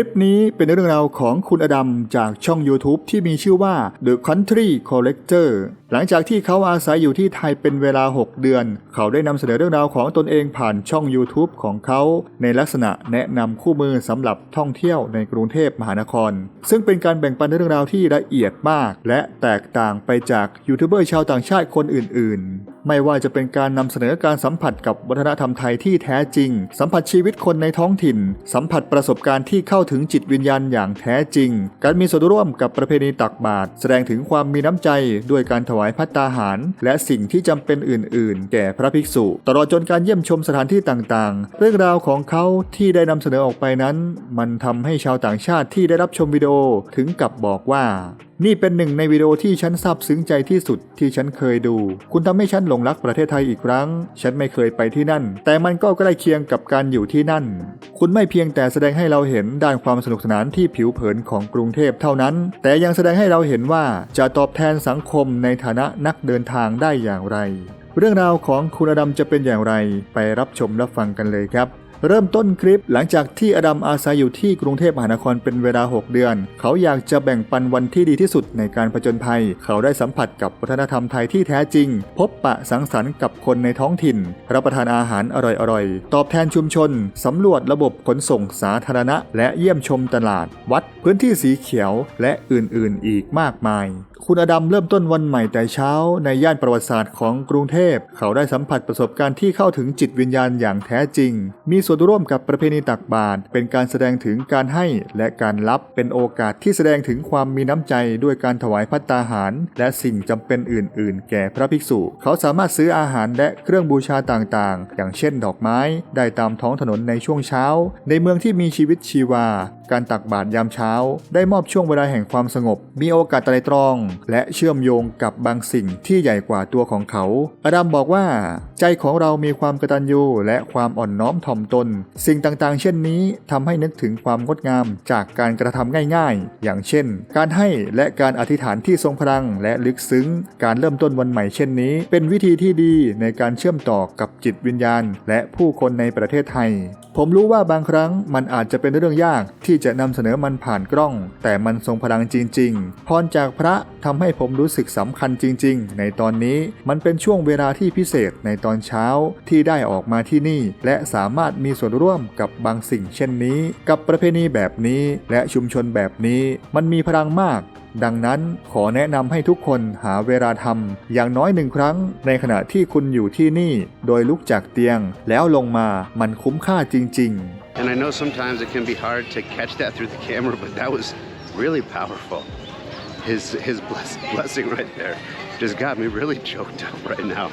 คลิปนี้เป็นเรื่องราวของคุณอดัมจากช่อง YouTube ที่มีชื่อว่า The Country Collector หลังจากที่เขาอาศัยอยู่ที่ไทยเป็นเวลา 6 เดือน เขาได้นำเสนอเรื่องราวของตนเองผ่านช่อง YouTube ของเขาในลักษณะแนะนำคู่มือสำหรับท่องเที่ยวในกรุงเทพมหานคร ซึ่งเป็นการแบ่งปันเรื่องราวที่ละเอียดมาก และแตกต่างไปจากยูทูบเบอร์ชาวต่างชาติคนอื่น ๆ ไม่ว่าจะเป็นการนำเสนอการสัมผัสกับวัฒนธรรมไทยที่แท้จริง สัมผัสชีวิตคนในท้องถิ่น สัมผัสประสบการณ์ที่เข้าถึงจิตวิญญาณอย่างแท้จริง การมีส่วนร่วมกับประเพณีตักบาตรแสดงถึงความมีน้ำใจด้วยการถวายพัตตาหาร และสิ่งที่จำเป็นอื่น ๆ แก่พระภิกษุ ตลอดจนการเยี่ยมชมสถานที่ต่างๆ เรื่องราวของเขาที่ได้นำเสนอออกไปนั้น มันทำให้ชาวต่างชาติที่ได้รับชมวิดีโอถึงกับบอกว่า นี่เป็นหนึ่งในวิดีโอที่ฉันซาบซึ้งใจที่สุดที่ฉันเคยดู คุณทำให้ฉันหลงรักประเทศไทยอีกครั้ง ฉันไม่เคยไปที่นั่น แต่มันก็ใกล้เคียงกับการอยู่ที่นั่น คุณไม่เพียงแต่แสดงให้เราเห็นด้านความสนุกสนานที่ผิวเผินของกรุงเทพเท่านั้น แต่ยังแสดงให้เราเห็นว่าจะตอบแทนสังคมในฐานะนักเดินทางได้อย่างไร เรื่องราวของคุณอดัมจะเป็นอย่างไร ไปรับชมรับฟังกันเลยครับ เริ่มต้นคลิปหลังจากที่อดัมอาศัยอยู่ที่กรุงเทพมหานครเป็นเวลา 6 เดือน เขาอยากจะแบ่งปันวันที่ดีที่สุดในการผจญภัย เขาได้สัมผัสกับวัฒนธรรมไทยที่แท้จริง พบปะสังสรรค์กับคนในท้องถิ่น รับประทานอาหารอร่อยๆ ตอบแทนชุมชน สำรวจระบบขนส่งสาธารณะ และเยี่ยมชมตลาด วัดพื้นที่สีเขียวและอื่นๆ อีกมากมายคุณอดัมเริ่มต้นวันใหม่แต่เช้าในย่านประวัติศาสตร์ของกรุงเทพ เขาได้สัมผัสประสบการณ์ที่เข้าถึงจิตวิญญาณอย่างแท้จริง มีส่วนร่วมกับประเพณีตักบาตรเป็นการแสดงถึงการให้และการรับเป็นโอกาสที่แสดงถึงความมีน้ำใจด้วยการถวายพัตตาหาร และสิ่งจำเป็นอื่น ๆ แก่พระภิกษุ เขาสามารถซื้ออาหารและเครื่องบูชาต่าง ๆ อย่างเช่นดอกไม้ ได้ตามท้องถนนในช่วงเช้า ในเมืองที่มีชีวิตชีวา การตักบาตรยามเช้า ได้มอบช่วงเวลาแห่งความสงบ มีโอกาสไตรตรองและเชื่อมโยงกับบางสิ่งที่ใหญ่กว่าตัวของเขา อดัมบอกว่า ใจของเรามีความกตัญญูและความอ่อนน้อมถ่อมตน สิ่งต่างๆ เช่นนี้ทำให้นึกถึงความงดงามจากการกระทำง่ายๆ อย่างเช่น การให้และการอธิษฐานที่ทรงพลังและลึกซึ้ง การเริ่มต้นวันใหม่เช่นนี้ เป็นวิธีที่ดีในการเชื่อมต่อกับจิตวิญญาณ และผู้คนในประเทศไทย ผมรู้ว่าบางครั้งมันอาจจะเป็นเรื่องยากที่จะนำเสนอมันผ่านกล้อง แต่มันทรงพลังจริง ๆ พรจากพระทำให้ผมรู้สึกสำคัญจริง ๆ ในตอนนี้มันเป็นช่วงเวลาที่พิเศษในตอนเช้าที่ได้ออกมาที่นี่ และสามารถมีส่วนร่วมกับบางสิ่งเช่นนี้ กับประเพณีแบบนี้และชุมชนแบบนี้ มันมีพลังมากดังนั้นขอแนะนำให้ทุกคนหาเวลาทำอย่างน้อยหนึ่งครั้ง ในขณะที่คุณอยู่ที่นี่ โดยลุกจากเตียง แล้วลงมามันคุ้มค่าจริง ๆ And I know sometimes it can be hard to catch that through the camera, but that was really powerful. His his bless, blessing right there just got me really choked up right now.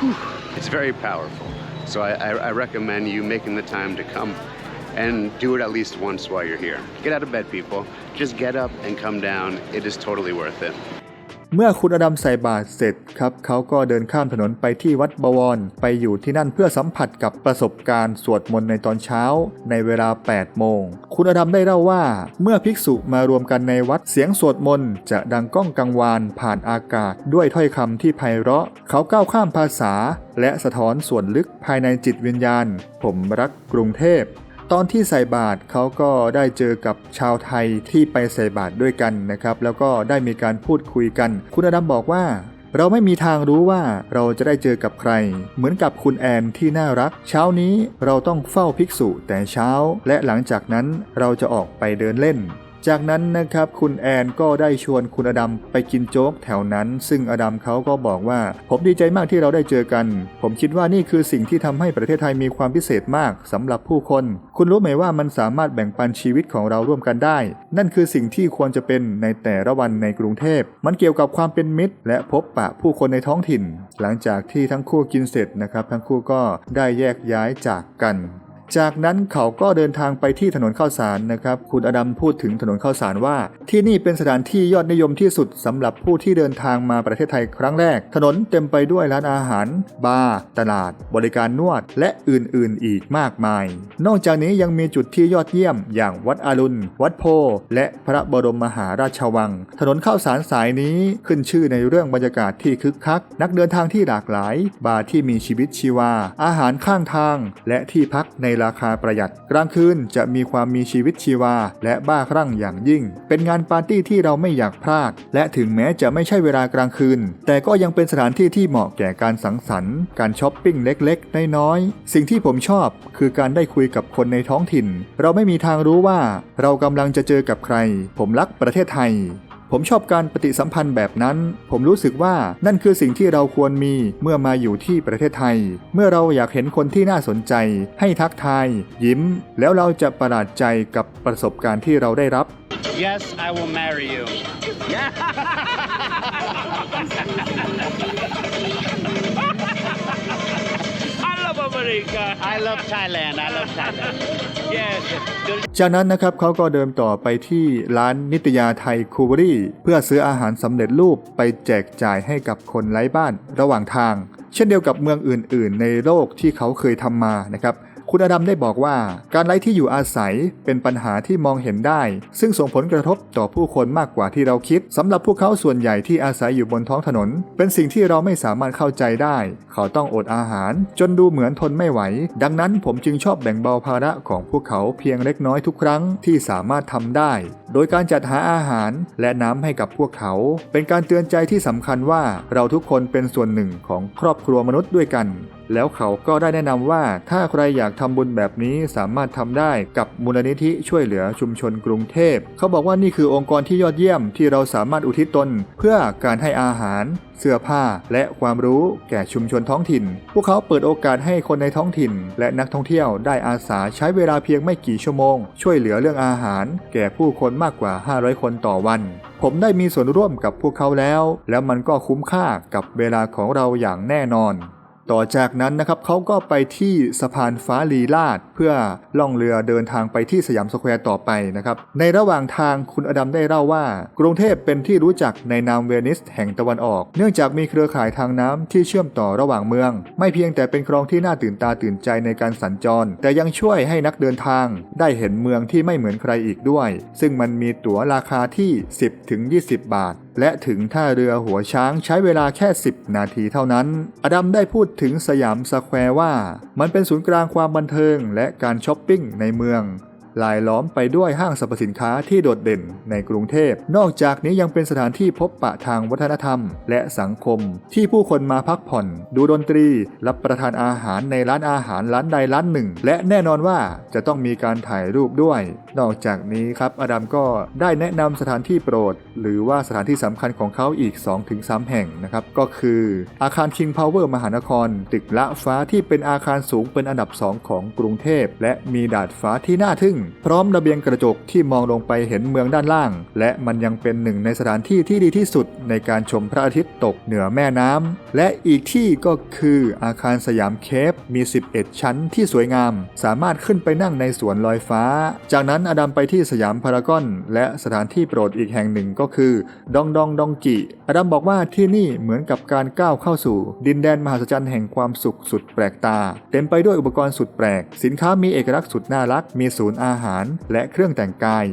Whew. It's very powerful. So I, I, I recommend you making the time to come and do it at least once while you're here. Get out of bed, people. Just get up and come down. It is totally worth it. เมื่อคุณอดัมใส่บาตรเสร็จครับเขาก็เดินข้ามถนนไปที่วัดบวร ไปอยู่ที่นั่นเพื่อสัมผัสกับประสบการณ์สวดมนต์ในตอนเช้า ในเวลา 8 โมง คุณอดัมได้เล่าว่า เมื่อภิกษุมารวมกันในวัดเสียงสวดมนต์จะดังก้องกังวานผ่านอากาศ ด้วยถ้อยคำที่ไพเราะ เขาก้าวข้ามภาษา และสะท้อนส่วนลึกภายในจิตวิญญาณ ผมรักกรุงเทพ ตอนที่ใส่บาตรเขาก็ได้เจอกับชาวไทยที่ไปใส่บาตรด้วยกันนะครับ แล้วก็ได้มีการพูดคุยกัน คุณอดัมบอกว่า เราไม่มีทางรู้ว่าเราจะได้เจอกับใคร เหมือนกับคุณแอนที่น่ารัก เช้านี้เราต้องเฝ้าภิกษุแต่เช้า และหลังจากนั้นเราจะออกไปเดินเล่น จากนั้นนะครับคุณแอนก็ได้ชวนคุณอดัมไปกินโจ๊กแถวนั้น ซึ่งอดัมเขาก็บอกว่า ผมดีใจมากที่เราได้เจอกัน ผมคิดว่านี่คือสิ่งที่ทำให้ประเทศไทยมีความพิเศษมากสำหรับผู้คน คุณรู้ไหมว่ามันสามารถแบ่งปันชีวิตของเราร่วมกันได้ นั่นคือสิ่งที่ควรจะเป็นในแต่ละวันในกรุงเทพ มันเกี่ยวกับความเป็นมิตร และพบปะผู้คนในท้องถิ่น หลังจากที่ทั้งคู่กินเสร็จนะครับ ทั้งคู่ก็ได้แยกย้ายจากกัน จากนั้นเขาก็เดินทางไปที่ถนนข้าวสารนะครับ คุณอดัมพูดถึงถนนข้าวสารว่า ที่นี่เป็นสถานที่ยอดนิยมที่สุดสำหรับผู้ที่เดินทางมาประเทศไทยครั้งแรก ถนนเต็มไปด้วยร้านอาหาร บาร์ ตลาด บริการนวด และอื่นๆ อีกมากมาย นอกจากนี้ยังมีจุดที่ยอดเยี่ยม อย่างวัดอารุณ วัดโพ และพระบรมมหาราชวัง ถนนข้าวสารสายนี้ขึ้นชื่อในเรื่องบรรยากาศที่คึกคัก นักเดินทางที่หลากหลาย บาร์ที่มีชีวิตชีวา อาหารข้างทาง และที่พักในราคาประหยัด กลางคืนจะมีความมีชีวิตชีวา และบ้าคลั่งอย่างยิ่ง เป็นงานปาร์ตี้ที่เราไม่อยากพลาด และถึงแม้จะไม่ใช่เวลากลางคืน แต่ก็ยังเป็นสถานที่ที่เหมาะแก่การสังสรรค์ การช้อปปิ้งเล็กๆ น้อยๆ สิ่งที่ผมชอบคือการได้คุยกับคนในท้องถิ่น เราไม่มีทางรู้ว่า เรากำลังจะเจอกับใคร ผมรักประเทศไทย ผมชอบการปฏิสัมพันธ์แบบนั้น ผมรู้สึกว่านั่นคือสิ่งที่เราควรมีเมื่อมาอยู่ที่ประเทศไทย เมื่อเราอยากเห็นคนที่น่าสนใจ ให้ทักทาย ยิ้ม แล้วเราจะประหลาดใจกับประสบการณ์ที่เราได้รับ Yes, I will marry you. I America. I love Thailand. I love Thailand. Yes. จากนั้นนะครับเขาก็เดินต่อไปที่ร้านนิตยาไทยคูเบอรี่ เพื่อซื้ออาหารสำเร็จรูปไปแจกจ่ายให้กับคนไร้บ้านระหว่างทาง เช่นเดียวกับเมืองอื่น ๆ ในโลกที่เขาเคยทำมานะครับ คุณอดัมได้บอกว่า การไร้ที่อยู่อาศัยเป็นปัญหาที่มองเห็นได้ ซึ่งส่งผลกระทบต่อผู้คนมากกว่าที่เราคิดสำหรับพวกเขาส่วนใหญ่ที่อาศัยอยู่บนท้องถนน เป็นสิ่งที่เราไม่สามารถเข้าใจได้ เขาต้องอดอาหาร จนดูเหมือนทนไม่ไหว ดังนั้นผมจึงชอบแบ่งเบาภาระของพวกเขาเพียงเล็กน้อยทุกครั้งที่สามารถทำได้ โดยการจัดหาอาหารและน้ำให้กับพวกเขา เป็นการเตือนใจที่สำคัญว่าเราทุกคนเป็นส่วนหนึ่งของครอบครัวมนุษย์ด้วยกัน แล้วเขาก็ได้แนะนำว่าถ้าใครอยากทำบุญแบบนี้สามารถทำได้กับมูลนิธิช่วยเหลือชุมชนกรุงเทพ เขาบอกว่านี่คือองค์กรที่ยอดเยี่ยมที่เราสามารถอุทิศตน เพื่อการให้อาหาร เสื้อผ้า และความรู้แก่ชุมชนท้องถิ่น พวกเขาเปิดโอกาสให้คนในท้องถิ่น และนักท่องเที่ยวได้อาสาใช้เวลาเพียงไม่กี่ชั่วโมง ช่วยเหลือเรื่องอาหาร แก่ผู้คนมากกว่า 500 คนต่อวัน ผมได้มีส่วนร่วมกับพวกเขาแล้ว แล้วมันก็คุ้มค่ากับเวลาของเราอย่างแน่นอน ต่อจากนั้นนะครับเขาก็ไปที่สะพานฟ้าลีลาดเพื่อล่องเรือเดินทางไปที่สยามสแควร์ต่อไปนะครับ ในระหว่างทางคุณอดัมได้เล่าว่า กรุงเทพเป็นที่รู้จักในนามเวนิสแห่งตะวันออก เนื่องจากมีเครือข่ายทางน้ำที่เชื่อมต่อระหว่างเมือง ไม่เพียงแต่เป็นคลองที่น่าตื่นตาตื่นใจในการสัญจร แต่ยังช่วยให้นักเดินทาง ได้เห็นเมืองที่ไม่เหมือนใครอีกด้วย ซึ่งมันมีตั๋วราคาที่ 10-20 บาทและถึงท่าเรือหัวช้างใช้เวลาแค่ 10 นาทีเท่านั้น อดัมได้พูดถึงสยามสแควร์ว่า มันเป็นศูนย์กลางความบันเทิงและการช้อปปิ้งในเมือง ลายล้อมไปด้วยห้างสรรพสินค้าที่โดดเด่นในกรุงเทพ นอกจากนี้ยังเป็นสถานที่พบปะทางวัฒนธรรม และสังคม ที่ผู้คนมาพักผ่อน ดูดนตรี รับประทานอาหารในร้านอาหารร้านใดร้านหนึ่ง และแน่นอนว่าจะต้องมีการถ่ายรูปด้วย นอกจากนี้ครับอดัมก็ได้แนะนำสถานที่โปรด หรือว่าสถานที่สำคัญของเขาอีก 2-3 แห่งนะครับก็คืออาคาร King Power มหานคร ตึกละฟ้าที่เป็นอาคารสูงเป็นอันดับ 2 ของกรุงเทพและมีดาดฟ้าที่น่าทึ่งพร้อมระเบียงกระจกที่มองลงไปเห็นเมืองด้านล่าง และมันยังเป็นหนึ่งในสถานที่ที่ดีที่สุดในการชมพระอาทิตย์ตกเหนือแม่น้ำและอีกที่ก็คืออาคารสยามเคปมี 11 ชั้นที่สวยงาม สามารถขึ้นไปนั่งในสวนลอยฟ้า จากนั้นอดัมไปที่สยามพารากอน และสถานที่โปรดอีกแห่งหนึ่งก็คือดองดองดองจิอดัมบอกว่าที่นี่เหมือนกับการก้าวเข้าสู่ ดินแดนมหัศจรรย์แห่งความสุขสุดแปลกตา เต็มไปด้วยอุปกรณ์สุดแปลก สินค้ามีเอกลักษณ์สุดน่ารัก มีศูนย์อาหารและเครื่องแต่งกาย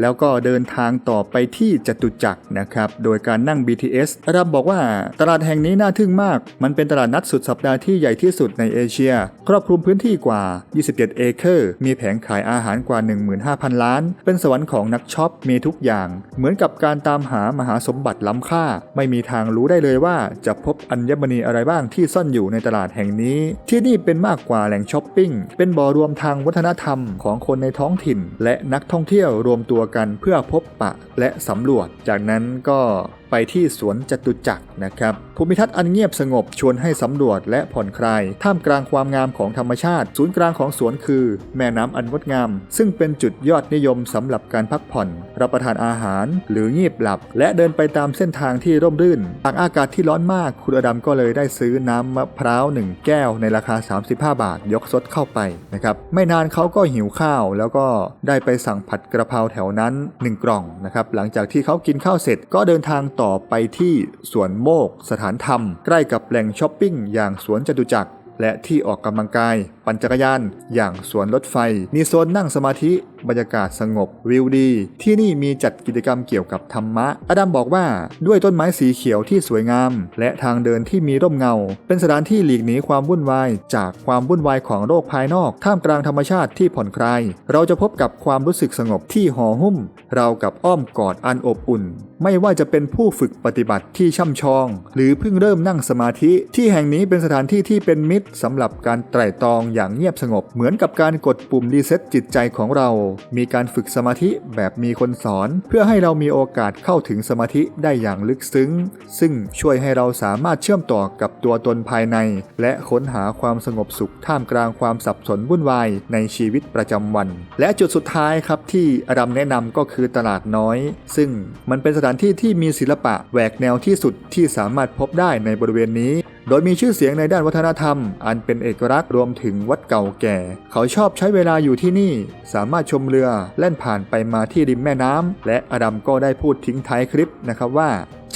แล้วก็เดินทางต่อไปที่จตุจักรนะครับ โดยการนั่ง BTS อดัมบอกว่าตลาดแห่งนี้น่าทึ่งมาก มันเป็นตลาดนัดสุดสัปดาห์ที่ใหญ่ที่สุดในเอเชีย ครอบคลุมพื้นที่กว่า 27 เอเคอร์ มีแผงขายอาหารกว่า 15,000 ล้าน เป็นสวรรค์ของนักช็อป มีทุกอย่าง เหมือนกับการตามหามหาสมบัติล้ำค่า ไม่มีทางรู้ได้เลยว่าจะพบอัญมณีอะไรบ้างที่ซ่อนอยู่ในตลาดแห่งนี้ ที่นี่เป็นมากกว่าแหล่งช้อปปิ้ง เป็นบ่อรวมทางวัฒนธรรมของคนในท้องถิ่น และนักท่องเที่ยวรวมตัวกันเพื่อพบปะและสำรวจ จากนั้นก็ ไปที่สวนจตุจักรนะครับ ภูมิทัศน์อันเงียบสงบชวนให้สำรวจและผ่อนคลาย ท่ามกลางความงามของธรรมชาติ ศูนย์กลางของสวนคือ แม่น้ำอันงดงาม ซึ่งเป็นจุดยอดนิยมสำหรับการพักผ่อน รับประทานอาหาร หรืองีบหลับ และเดินไปตามเส้นทางที่ร่มรื่นหากอากาศที่ร้อนมากคุณอดัมก็เลยได้ซื้อน้ำมะพร้าวหนึ่งแก้วในราคา 35 บาท ยกซดเข้าไปนะครับไม่นานเขาก็หิวข้าว แล้วก็ได้ไปสั่งผัดกระเพราแถวนั้น 1 กล่องนะครับหลังจากที่เขากินข้าวเสร็จก็เดินทางต่อไปที่สวนโมกสถานธรรม ใกล้กับแหล่งช้อปปิ้งอย่างสวนจตุจักร และที่ออกกำลังกาย ปั่นจักรยาน อย่างสวนรถไฟ มีโซนนั่งสมาธิบรรยากาศสงบวิวดี ที่นี่มีจัดกิจกรรมเกี่ยวกับธรรมะ อดัมบอกว่าด้วยต้นไม้สีเขียวที่สวยงาม และทางเดินที่มีร่มเงา เป็นสถานที่หลีกหนีความวุ่นวาย จากความวุ่นวายของโลกภายนอก ท่ามกลางธรรมชาติที่ผ่อนคลาย เราจะพบกับความรู้สึกสงบที่ห่อหุ้ม เรากับอ้อมกอดอันอบอุ่น ไม่ว่าจะเป็นผู้ฝึกปฏิบัติที่ช่ำชอง หรือเพิ่งเริ่มนั่งสมาธิ ที่แห่งนี้เป็นสถานที่ที่เป็นมิตรสำหรับการไตร่ตรองอย่างเงียบสงบ เหมือนกับการกดปุ่มรีเซ็ตจิตใจของเรามีการฝึกสมาธิแบบมีคนสอน เพื่อให้เรามีโอกาสเข้าถึงสมาธิได้อย่างลึกซึ้ง ซึ่งช่วยให้เราสามารถเชื่อมต่อกับตัวตนภายใน และค้นหาความสงบสุขท่ามกลางความสับสนวุ่นวายในชีวิตประจำวัน และจุดสุดท้ายครับที่อดัมแนะนำก็คือตลาดน้อย ซึ่งมันเป็นสถานที่ที่มีศิลปะแหวกแนวที่สุดที่สามารถพบได้ในบริเวณนี้ โดยมีชื่อเสียงในด้านวัฒนธรรม อันเป็นเอกลักษณ์รวมถึงวัดเก่าแก่ เขาชอบใช้เวลาอยู่ที่นี่ สามารถชมเรือแล่นผ่านไปมาที่ริมแม่น้ำและอดัมก็ได้พูดทิ้งท้ายคลิปนะครับว่า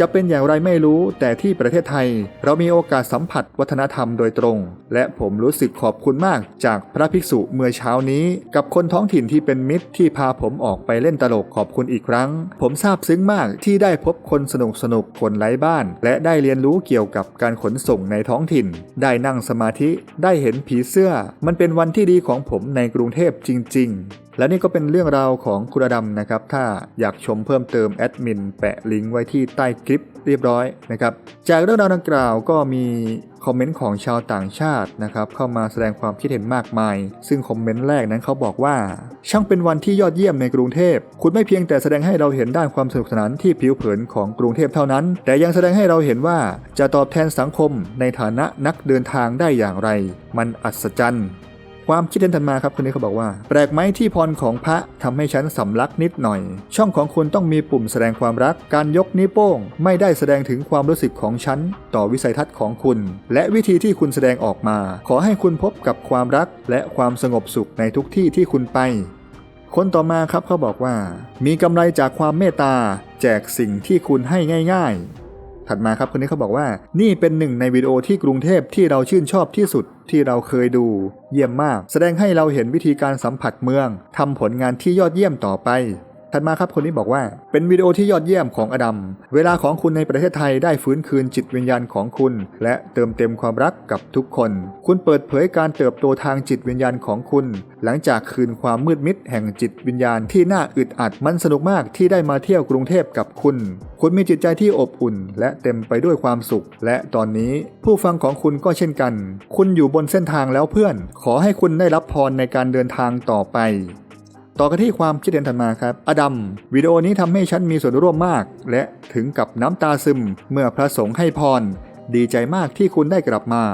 จะเป็นอย่างไรไม่รู้ แต่ที่ประเทศไทย เรามีโอกาสสัมผัสวัฒนธรรมโดยตรง และผมรู้สึกขอบคุณมากจากพระภิกษุเมื่อเช้านี้ กับคนท้องถิ่นที่เป็นมิตรที่พาผมออกไปเล่นตลกขอบคุณอีกครั้ง ผมซาบซึ้งมากที่ได้พบคนสนุกสนุกคนไร้บ้าน และได้เรียนรู้เกี่ยวกับการขนส่งในท้องถิ่น ได้นั่งสมาธิได้เห็นผีเสื้อ มันเป็นวันที่ดีของผมในกรุงเทพจริง ๆ และนี่ก็เป็นเรื่องราวของคุณอดำนะครับ ถ้าอยากชมเพิ่มเติมแอดมินแปะลิงก์ไว้ที่ใต้คลิปเรียบร้อยนะครับ จากเรื่องราวดังกล่าวก็มีคอมเมนต์ของชาวต่างชาตินะครับเข้ามาแสดงความคิดเห็นมากมาย ซึ่งคอมเมนต์แรกนั้นเขาบอกว่า ช่างเป็นวันที่ยอดเยี่ยมในกรุงเทพ คุณไม่เพียงแต่แสดงให้เราเห็นด้านความสนุกสนานที่ผิวเผินของกรุงเทพเท่านั้น แต่ยังแสดงให้เราเห็นว่าจะตอบแทนสังคมในฐานะนักเดินทางได้อย่างไร มันอัศจรรย์ ความคิดเห็นถัดมาครับคนนี้เขาบอกว่า แปลกไหมที่พรของพระทำให้ฉันสำลักนิดหน่อย ช่องของคุณต้องมีปุ่มแสดงความรัก การยกนิ้วโป้ง ไม่ได้แสดงถึงความรู้สึกของฉันต่อวิสัยทัศน์ของคุณ และวิธีที่คุณแสดงออกมา ขอให้คุณพบกับความรักและความสงบสุขในทุกที่ที่คุณไปคนต่อมาครับเขาบอกว่า มีกำไรจากความเมตตา แจกสิ่งที่คุณให้ง่าย ๆ ถัดมาครับคนนี้เขาบอกว่า นี่เป็นหนึ่งในวิดีโอที่กรุงเทพที่เราชื่นชอบที่สุดที่เราเคยดู เยี่ยมมาก แสดงให้เราเห็นวิธีการสัมผัสเมืองทำผลงานที่ยอดเยี่ยมต่อไป ถัดมาครับคนนี้บอกว่า เป็นวิดีโอที่ยอดเยี่ยมของอดัม เวลาของคุณในประเทศไทยได้ฟื้นคืนจิตวิญญาณของคุณ และเติมเต็มความรักกับทุกคน คุณเปิดเผยการเติบโตทางจิตวิญญาณของคุณ หลังจากคืนความมืดมิดแห่งจิตวิญญาณที่น่าอึดอัดมันสนุกมากที่ได้มาเที่ยวกรุงเทพกับคุณ คุณมีจิตใจที่อบอุ่น และเต็มไปด้วยความสุข และตอนนี้ผู้ฟังของคุณก็เช่นกัน คุณอยู่บนเส้นทางแล้วเพื่อน ขอให้คุณได้รับพรในการเดินทางต่อไป ต่อกันที่ความคิดเห็นถัดมาครับอดัมวิดีโอนี้ทำให้ฉันมีส่วนร่วมมาก และถึงกับน้ำตาซึม เมื่อพระสงฆ์ให้พร ดีใจมากที่คุณได้กลับมา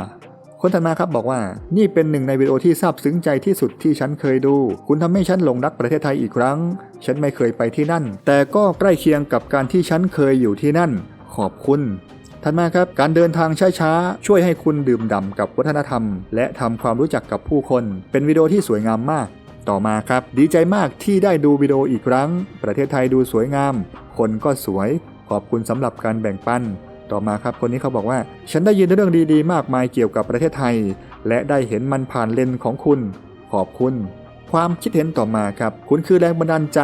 คนถัดมาครับบอกว่า นี่เป็นหนึ่งในวิดีโอที่ซาบซึ้งใจที่สุดที่ฉันเคยดู คุณทำให้ฉันหลงรักประเทศไทยอีกครั้ง ฉันไม่เคยไปที่นั่น แต่ก็ใกล้เคียงกับการที่ฉันเคยอยู่ที่นั่น ขอบคุณถัดมาครับ การเดินทางช้าๆ ช่วยให้คุณดื่มด่ำกับวัฒนธรรม และทำความรู้จักกับผู้คน เป็นวิดีโอที่สวยงามมาก ต่อมาครับ ดีใจมากที่ได้ดูวิดีโออีกครั้ง ประเทศไทยดูสวยงาม คนก็สวย ขอบคุณสำหรับการแบ่งปัน ต่อมาครับ คนนี้เขาบอกว่า ฉันได้ยินเรื่องดีๆ มากมายเกี่ยวกับประเทศไทย และได้เห็นมันผ่านเลนของคุณ ขอบคุณ ความคิดเห็นต่อมาครับ คุณคือแรงบันดาลใจ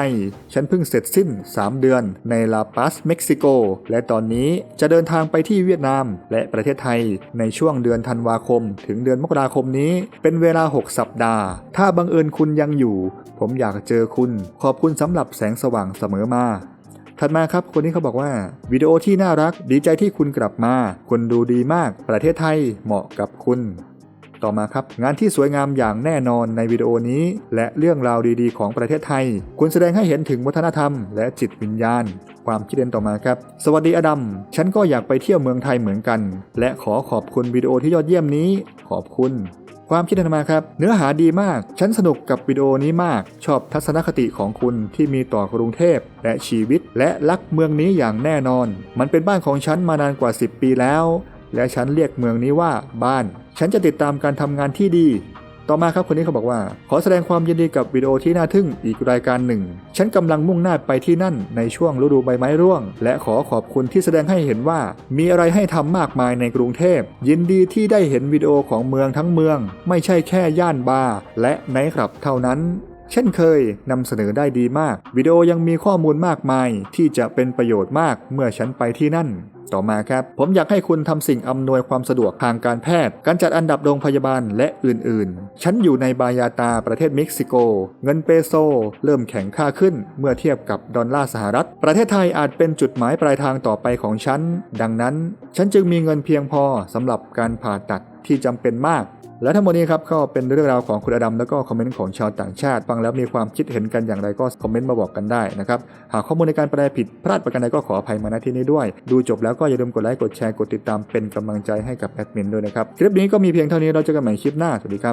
ฉันเพิ่งเสร็จสิ้น 3 เดือนในลาปัสเม็กซิโก และตอนนี้จะเดินทางไปที่เวียดนาม และประเทศไทย ในช่วงเดือนธันวาคม ถึงเดือนมกราคมนี้ เป็นเวลา 6 สัปดาห์ ถ้าบังเอิญคุณยังอยู่ ผมอยากเจอคุณ ขอบคุณสำหรับแสงสว่างเสมอมาถัดมาครับคนนี้เขาบอกว่า วิดีโอที่น่ารักดีใจที่คุณกลับมา คุณดูดีมาก ประเทศไทยเหมาะกับคุณ ต่อมาครับ งานที่สวยงามอย่างแน่นอนในวิดีโอนี้ และเรื่องราวดีๆ ของประเทศไทย คุณแสดงให้เห็นถึงวัฒนธรรม และจิตวิญญาณ ความคิดเห็นต่อมาครับ สวัสดีอดัม ฉันก็อยากไปเที่ยวเมืองไทยเหมือนกัน และขอขอบคุณวิดีโอที่ยอดเยี่ยมนี้ ขอบคุณความคิดเห็นมาครับ เนื้อหาดีมาก ฉันสนุกกับวิดีโอนี้มาก ชอบทัศนคติของคุณที่มีต่อกรุงเทพ และชีวิต และรักเมืองนี้อย่างแน่นอน มันเป็นบ้านของฉันมานานกว่า 10 ปีแล้ว และฉันเรียกเมืองนี้ว่าบ้าน ฉันจะติดตามการทำงานที่ดี ต่อมาครับคนนี้เขาบอกว่า ขอแสดงความยินดีกับวิดีโอที่น่าทึ่งอีกรายการหนึ่ง ฉันกำลังมุ่งหน้าไปที่นั่นในช่วงฤดูใบไม้ร่วง และขอขอบคุณที่แสดงให้เห็นว่า มีอะไรให้ทำมากมายในกรุงเทพ ยินดีที่ได้เห็นวิดีโอของเมืองทั้งเมือง ไม่ใช่แค่ย่านบาร์และไนท์คลับเท่านั้นเช่นเคยนำเสนอได้ดีมาก วิดีโอยังมีข้อมูลมากมายที่จะเป็นประโยชน์มากเมื่อฉันไปที่นั่น ต่อมาครับ ผมอยากให้คุณทำสิ่งอำนวยความสะดวกทางการแพทย์ การจัดอันดับโรงพยาบาลและอื่นๆ ฉันอยู่ในบายาตาประเทศเม็กซิโก เงินเปโซ เริ่มแข็งค่าขึ้นเมื่อเทียบกับดอลลาร์สหรัฐ ประเทศไทยอาจเป็นจุดหมายปลายทางต่อไปของฉัน ดังนั้น ฉันจึงมีเงินเพียงพอสำหรับการผ่าตัดที่จำเป็นมาก และทั้งหมดนี้ครับก็เป็นเรื่องราวของคุณอดัมแล้วก็คอมเมนต์ของชาวต่างชาติ ฟังแล้วมีความคิดเห็นกันอย่างไรก็คอมเมนต์มาบอกกันได้นะครับ หากข้อมูลในการแปลผิดพลาดประการใดก็ขออภัยมาณที่นี้ด้วย ดูจบแล้วก็อย่าลืมกดไลค์กดแชร์กดติดตามเป็นกำลังใจให้กับแอดมินด้วยนะครับ คลิปนี้ก็มีเพียงเท่านี้เราจะกันใหม่คลิปหน้าสวัสดีครับ